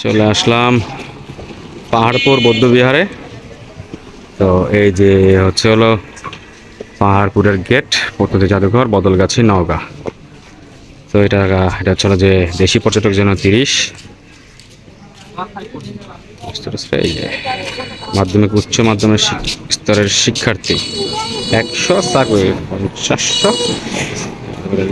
চলে আসলাম পাহাড়পুর বৌদ্ধবিহারে। তো এই যে হচ্ছে হলো পাহাড়পুরের গেট পদ্ধতি জাদুঘর, বদলগাছি, নওগাঁ। তো এটা এটা হচ্ছে যে দেশি পর্যটক জন্য তিরিশ। মাধ্যমিক, উচ্চ মাধ্যমিক স্তরের শিক্ষার্থী একশো, চাকরি পঞ্চাশশো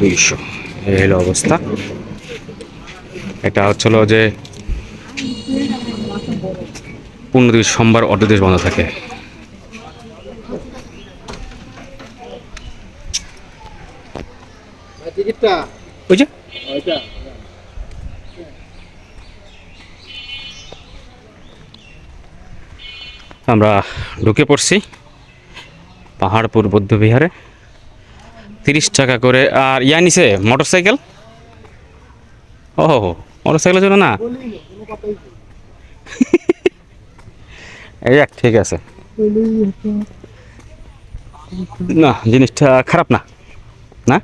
দুইশো। এই হলো অবস্থা। এটা হচ্ছে হলো যে পনেরো দিন সোমবার অর্ধ দিবস বন্ধ থাকে। ওই যে। আমরা ঢুকে পড়ছি পাহাড়পুর বৌদ্ধবিহারে তিরিশ টাকা করে আর ইয়া নিছে মোটর সাইকেল ও মোটর সাইকেলের জন্য না? এই এক ঠিক আছে। না জিনিসটা খারাপ না। না?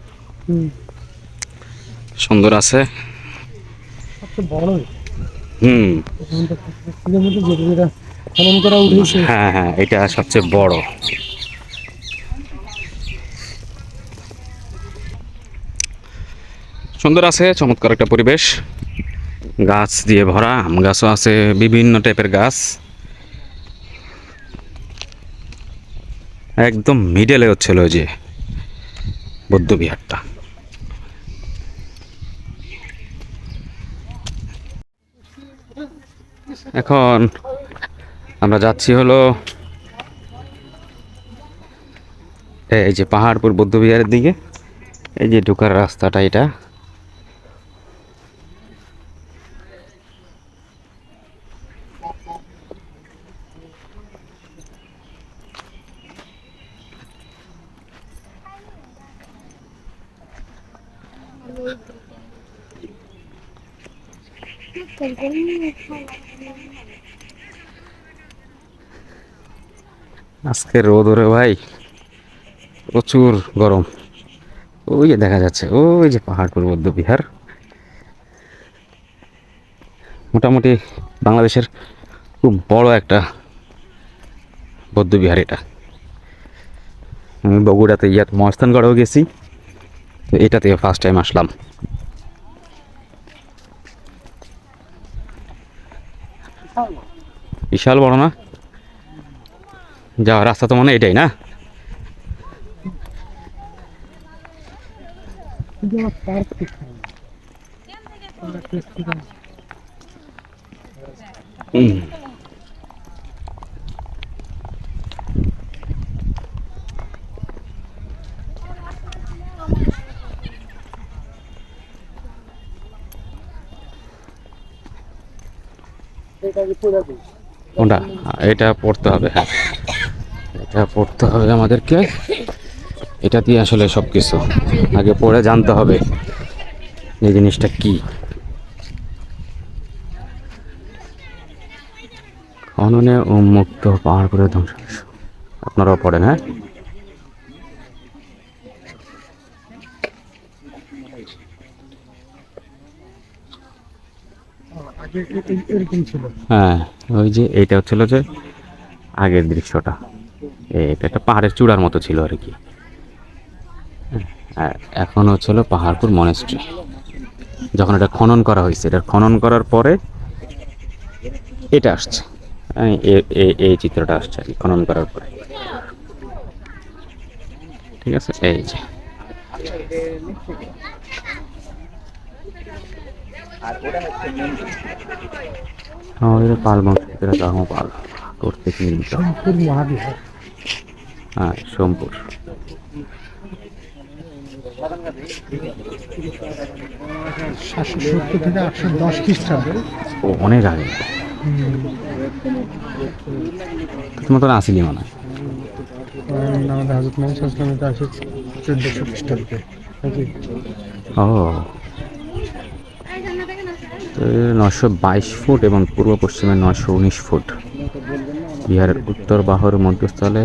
সুন্দর আছে। হুম। হ্যাঁ হ্যাঁ এটা সবচেয়ে বড়। সুন্দর আছে চমৎকার একটা পরিবেশ। গাছ দিয়ে ভরা, আম গাছও আছে, বিভিন্ন টাইপের গাছ। একদম মিডলে হচ্ছিল যে বৌদ্ধ বিহারটা। এখন আমরা যাচ্ছি হলো এই যে পাহাড়পুর বৌদ্ধবিহারের দিকে। এই যে ঢোকার রাস্তাটা এটা। আজকে রোদ ওরে ভাই। প্রচুর গরম। ওই যে দেখা যাচ্ছে, ওই যে পাহাড়পুর বৌদ্ধ বিহার। মোটামুটি বাংলাদেশের খুব বড় একটা বৌদ্ধ বিহার এটা। আমি বগুড়াতে ইয়াত মহাস্থানগড়েও গেছি, তো এটাতে ফার্স্ট টাইম আসলাম। বিশাল বড় না? যাওয়ার রাস্তা তো মনে এটাই না? কোনটা? এটা পড়তে হবে হ্যাঁ। এটা পড়তে হবে আমাদেরকে। এটা দিয়ে আসলে সব কিছু আগে পড়ে জানতে হবে এই জিনিসটা কি। খননে উন্মুক্ত পাহাড় করে ধ্বংস। আপনারাও পড়েন হ্যাঁ? হ্যাঁ ওই যে এইটা হচ্ছিল যে আগের দৃশ্যটা। এটা একটা পাহাড়ের চূড়ার মতো ছিল আর কি। আর এখন হচ্ছিল পাহাড়পুর মনেস্ট্রি যখন এটা খনন করা হয়েছে, এটা খনন করার পরে এটা আসছে। এই চিত্রটা আসছে আর কি, খনন করার পরে। ঠিক আছে? এই যে। আমাদের পাল বংশের ধর্ম পাল করতে নির্মিত হ্যাঁ সোমপুর। ও, অনেক আগে। মতন আসিলি মনে হয়। ও। নশো বাইশ ফুট এবং পূর্ব পশ্চিমে নশো উনিশ ফুট। বিহারের উত্তর বাহুর মধ্যস্থলে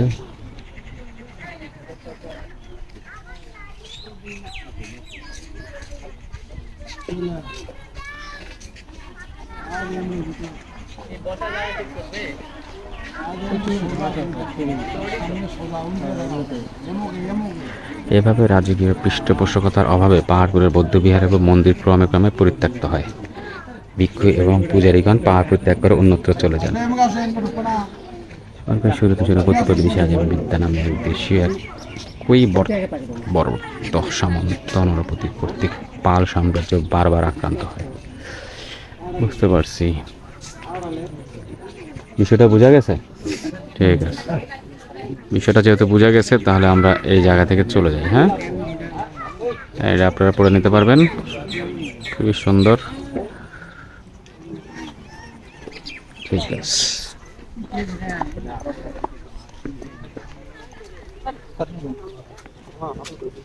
এভাবে রাজকীয় পৃষ্ঠপোষকতার অভাবে পাহাড়পুরের বৌদ্ধবিহার এবং মন্দির ক্রমে ক্রমে পরিত্যক্ত হয়। ভিক্ষু এবং পূজারীগণ পাহাড় পরিত্যাগ করে অন্যত্র চলে যান। সরকার শুরুতে শুরু প্রতিপদ বিদ্যা নামের এক দেশীয় এক কই বড় সামন্ত নরপতি কর্তৃক পাল সাম্রাজ্য বারবার আক্রান্ত হয়। বুঝতে পারছি। বিষয়টা বোঝা গেছে? ঠিক আছে। বিষয়টা যেহেতু বোঝা গেছে, তাহলে আমরা এই জায়গা থেকে চলে যাই হ্যাঁ? এটা আপনারা পড়ে নিতে পারবেন। খুবই সুন্দর। ঠিক আছে।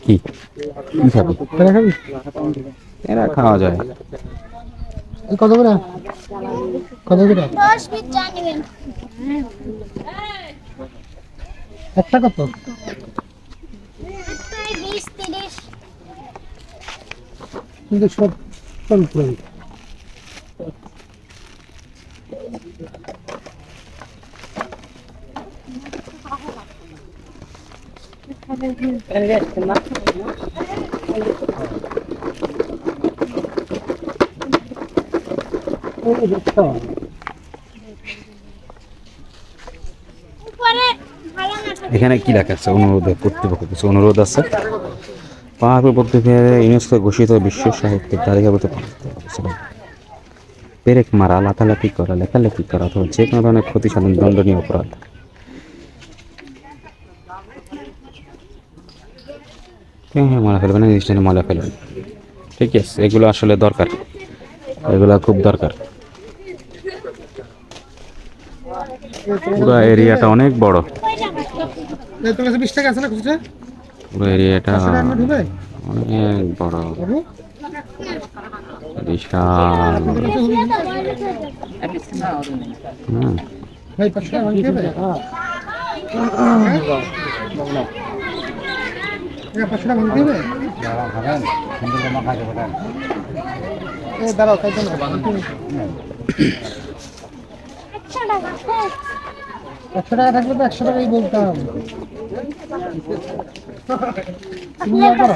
কি? কি খাবি? তোরা খাবি খাওয়া যায়। কত করে? কত করে? দশ পিস চা নেবেন। একটা কত? বিশ তিরিশ। কিন্তু সব সব পুরান এখানে কি লেখা আছে? অনুরোধ কর্তৃপক্ষ কিছু অনুরোধ আছে? পাহাড়পুর ইউনেস্কো ঘোষিত বিশ্ব সাহিত্যের তালিকাভুক্ত পেরেক মারা লাথালাথি করা, লেখালেখি করা, অথবা যে কোনো ধরনের ক্ষতি সাধন দণ্ডনীয় অপরাধ। হ্যাঁ হ্যাঁ মারা ফেলবেন স্টেশনে মারা ফেলবেন। ঠিক আছে এগুলো আসলে দরকার। এগুলো খুব দরকার। পুরো এরিয়াটা অনেক বড়। না পুরো এরিয়াটা অনেক বড়। বিশাল। হুম ভাই পাঁচশো টাকা ভাঙতে হবে পাঁচশো টাকা ভাঙতে হবে এ দাঁড়াও একশো টাকা হ্যাঁ। একশো টাকা থাকলে তো একশো টাকাই বলতাম তুমি করো।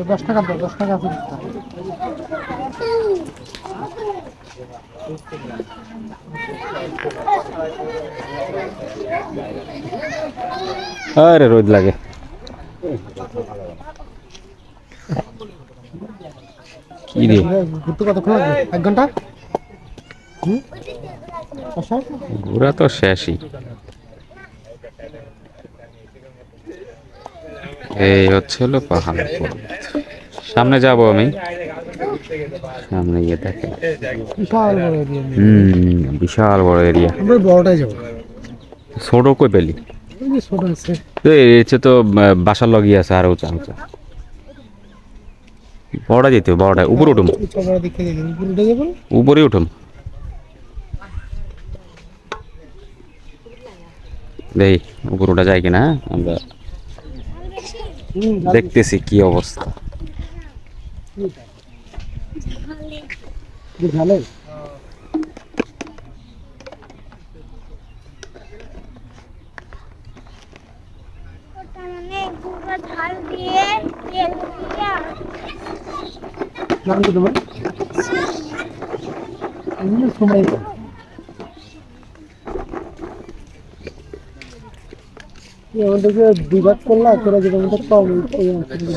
দশ টাকা দাও দশ টাকা আছে। আরে রোদ লাগে। কি রে? ঘুরতে কতক্ষণ লাগবে? এক ঘণ্টা? ঘোরা তো শেষই। এই হচ্ছে হলো পাহাড় সামনে যাব আমি। সামনে গিয়ে দেখে। বিশাল বড় এরিয়া হুম বিশাল বড় এরিয়া আমরা ওই বড়টাই যাব। ছোট কই পেলি ছোট আছে। তো তো বাসার লগিয়ে আছে আর উঁচা উঁচা। বড়টা যেতে বড়টা। উপরে উঠুম উপরে উঠুম দেই উপর উঠা যায় কিনা? আমরা দেখতেছি কি অবস্থা। ভালো ওটা মানে গুঁড়ো ঝাল দিয়ে তেল দিয়ে নাম সময় আমাদেরকে দুবার করলা তোরা যেটা দিবি।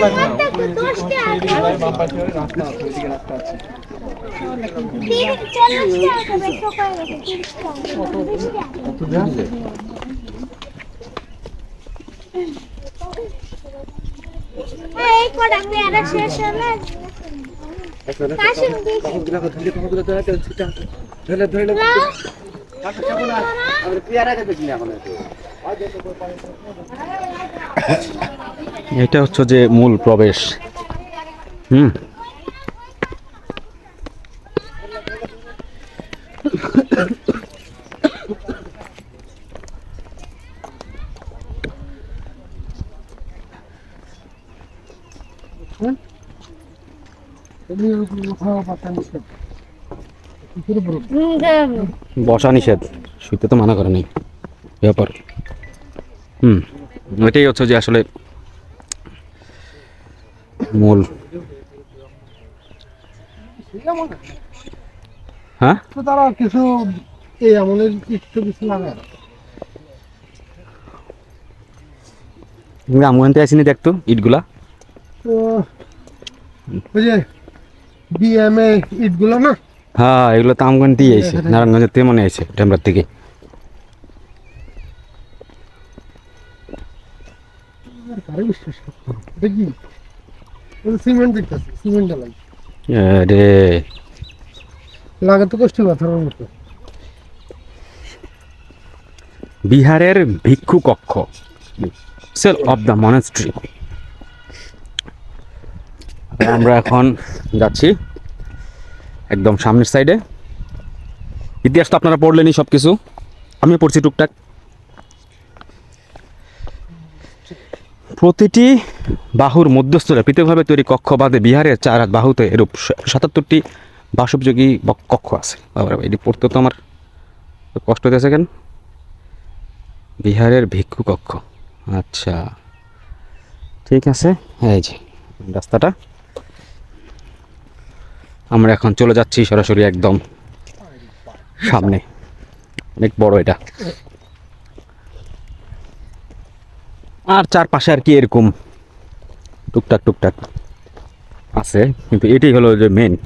টাকা বিশ টাকা এই কটা পেয়ারা শেষ হলে কাশিম এটা হচ্ছে যে মূল প্রবেশ। হুম। বসা নিষেধ শুতে তো মানা করে নেই, ব্যাপার। হুম, এটাই হচ্ছে যে আসলে মূল। হ্যাঁ? তো তারা কিছু এই আমলের কিছু কিছু লাগায় তুমি আমগানতে আসিনি দেখতো ইটগুলা? তো ওই যে বিএমএ ইটগুলো না? হ্যাঁ এগুলো তো আইছে নারায়ণগঞ্জের তেমনই আইছে টেমরার থেকে আর বিশ্বাস করতে হবে? এটা কি? ওই সিমেন্ট সিমেন্ট ঢালাই। রে লাগে তো কষ্ট মতো বিহারের ভিক্ষু কক্ষ সেল অফ দ্য মনেস্ট্রি। আমরা এখন যাচ্ছি একদম সামনের সাইডে ইতিহাস তো আপনারা পড়লেনই সব কিছু আমি পড়ছি টুকটাক। প্রতিটি বাহুর মধ্যস্থলে পৃথকভাবে তৈরি কক্ষ বাদে বিহারের চার হাত বাহুতে এরূপ সাতাত্তরটি বাসোপযোগী কক্ষ আছে। এটি পড়তে তো আমার কষ্ট হতেছে কেন? বিহারের ভিক্ষু কক্ষ। আচ্ছা। ঠিক আছে। এই যে, রাস্তাটা। আমরা এখন চলে যাচ্ছি সরাসরি একদম সামনে। অনেক বড় এটা। আর চারপাশে আর কি এরকম টুকটাক টুকটাক আছে। কিন্তু এটাই হলো যে মেন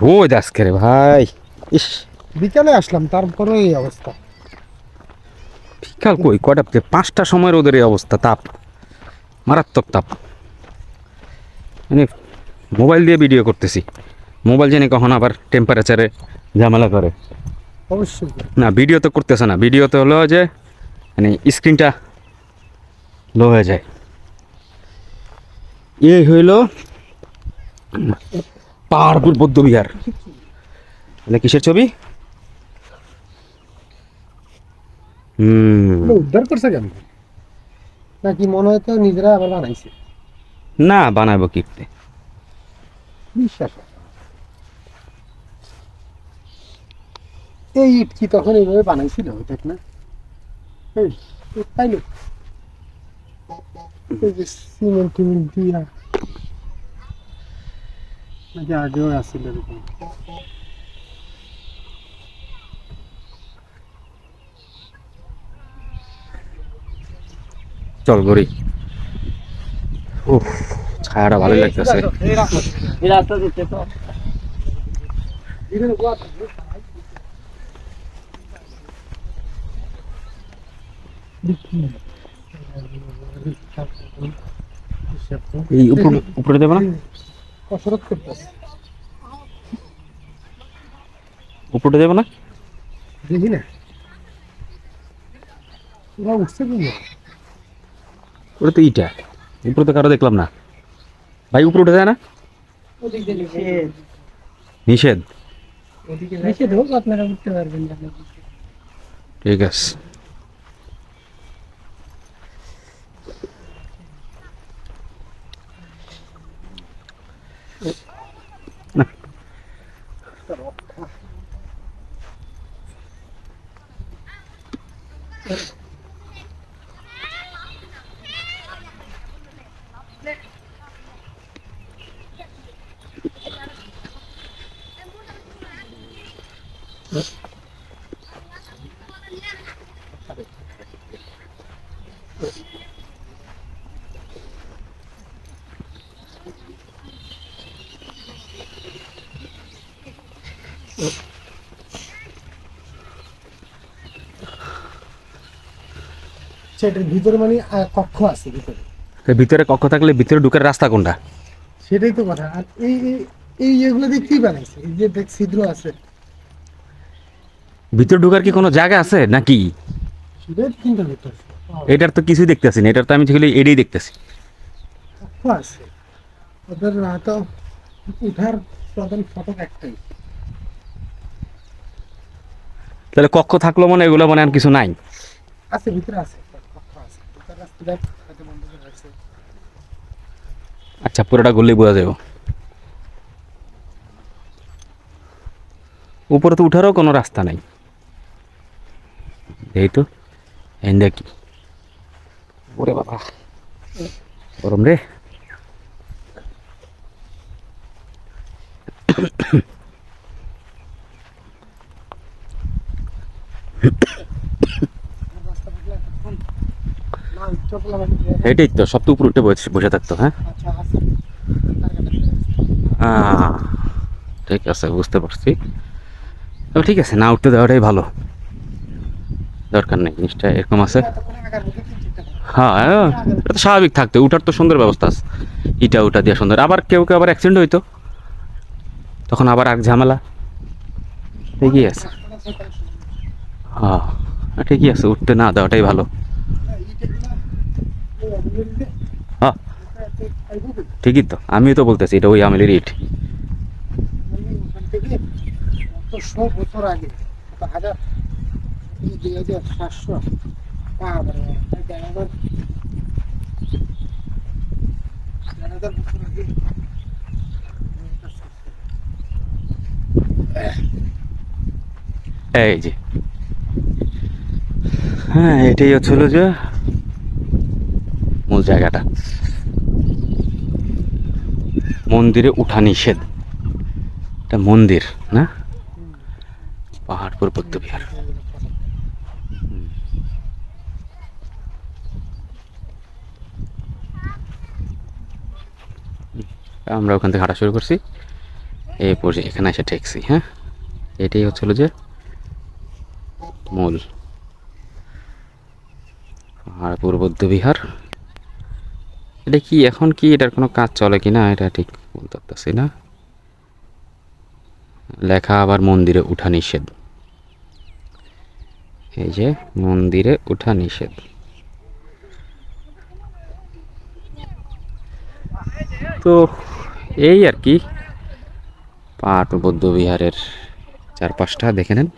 রোদ আজকে রে ভাই। ইস। বিকালে আসলাম তারপরে এই অবস্থা। বিকাল কই? বাজে? পাঁচটা সময় রোদের এই অবস্থা তাপ। মারাত্মক তাপ। মানে মোবাইল দিয়ে ভিডিও করতেছি। মোবাইল জানি কখন আবার টেম্পারেচারে ঝামেলা করে? অবশ্যই। না ভিডিও তো করতেছে না। ভিডিও তো হলো যে মানে স্ক্রিনটা লো হয়ে যায়। এই হইল পাহাড়পুর বৌদ্ধবিহার মানে কিসের ছবি? হুম। উদ্ধার করছে কেন? নাকি মনে হয় তো নিজেরা আবার বানাইছে? না বানাবো কি বিশ্বাস হয় না। এই ইট কি তখন এইভাবে বানাইছিল? দেখ না। এই, এই পাইলো। এই যে সিমেন্ট টিমেন্ট দিয়া। নাকি আগেও আসছিল এরকম। চল গড়ি উফ ছায়াটা ভালো লাগতেছে। এই উপর উপরে দেবো না? কসরত করতেছে। উপরে দেবো না? দেখি না। ওরা উঠছে কি ওটা তো ইটা। উপরে তো কারও দেখলাম না। ভাই উপরে উঠে যায় না? নিষেধ। নিষেধ হোক আপনারা উঠতে পারবেন। ঠিক আছে। Oh. সেটার ভিতরে মানে কক্ষ আছে ভিতরে। ভিতরে কক্ষ থাকলে ভিতরে ঢুকার রাস্তা কোনটা? সেটাই তো কথা। আর এই এই- এগুলো দিয়ে কি বানাইছে? এই যে দেখ ছিদ্র আছে। ভিতরে ঢুকার কি কোনো জায়গা আছে নাকি? সেটাই চিন্তা করতেছে এটার তো কিছুই দেখতেছি না এটার তো আমি এটাই দেখতেছি। কক্ষ আছে। ওদের হয়তো উঠার প্রধান ফটক একটাই। তাহলে কক্ষ থাকল মানে এগুলো মানে আর কিছু নাই? আছে ভিতরে আছে ভিতরে রাস্তা দেখ হয়তো বন্ধ করে রাখছে আচ্ছা পুরোটা গলি বোঝা যাবে। উপরে তো উঠারও কোনো রাস্তা নাই। এই তো, এই কি। ওরে বাবা, গরম রে রাস্তা থাকলে এতক্ষণ না চপলা মানে এটাই তো সব তো উপরে উঠে বসে থাকতো হ্যাঁ? ঠিক আছে বুঝতে পারছি। তবে ঠিক আছে না উঠতে দেওয়াটাই ভালো। দরকার নেই জিনিসটা এরকম আছে। হ্যাঁ এটা স্বাভাবিক থাকতে উঠার তো সুন্দর ব্যবস্থা আছে। ইটা উটা দিয়ে সুন্দর আবার কেউ কেউ আবার অ্যাক্সিডেন্ট হইতো। তখন আবার এক ঝামেলা। ঠিকই আছে। হ্যাঁ, ঠিকই আছে উঠতে না দেওয়াটাই ভালো। ঠিকই তো আমি তো বলতেছি, এটা ওই আমেলের ইট। হাজার এই যে। হ্যাঁ এটাই হচ্ছিল যে জায়গাটা। মন্দিরে উঠা নিষেধ। এটা মন্দির, না? পাহাড়পুর বৌদ্ধবিহার আমরা ওখান থেকে হাঁটা শুরু করছি। এই পর্যায়ে এখানে এসে ঠেকছি হ্যাঁ? এটাই হচ্ছিল যে মূল। পাহাড়পুর বৌদ্ধবিহার এটা কি, এখন কি এটার কোনো কাজ চলে কি না এটা ঠিক বলতে পারতেছি না। লেখা আবার মন্দিরে উঠা নিষেধ। এই যে, মন্দিরে উঠা নিষেধ। তো এই আর কি। পাহাড়পুর বৌদ্ধবিহারের চারপাশটা দেখে নেন।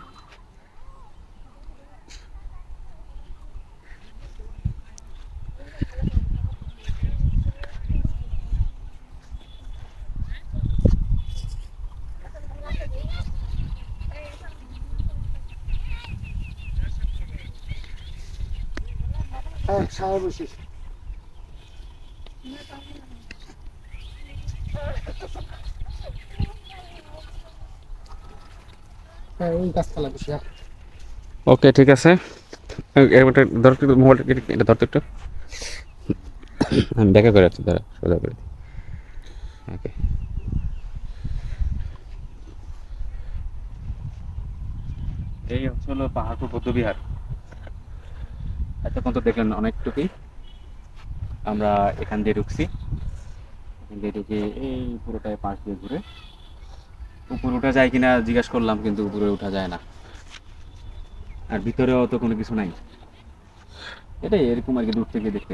ছায়া বসিস হ্যাঁ হ্যাঁ ওকে ঠিক আছে। এটা ধর একটু মোবাইলটা এটা ধরতো একটু। আমি ব্যাকে করে রাখছি দাঁড়া সোজা করে ওকে। এই হচ্ছে হলো পাহাড়পুর বৌদ্ধবিহার। এতক্ষণ তো দেখলেন অনেকটুকুই। আমরা এখান দিয়ে ঢুকছি। এখান দিয়ে ঢুকে এই পুরোটায় পাশ দিয়ে ঘুরে। উপরে উঠা যায় কিনা জিজ্ঞাসা করলাম, কিন্তু উপরে উঠা যায় না। আর ভিতরেও তো কোনো কিছু নাই। এটাই এরকম আর কি, দূর থেকে দেখতে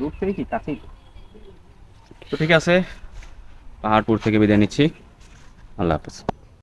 দূর থেকে কি? কাছেই। তো ঠিক আছে, পাহাড়পুর থেকে বিদায় নিচ্ছি। আল্লাহ হাফেজ।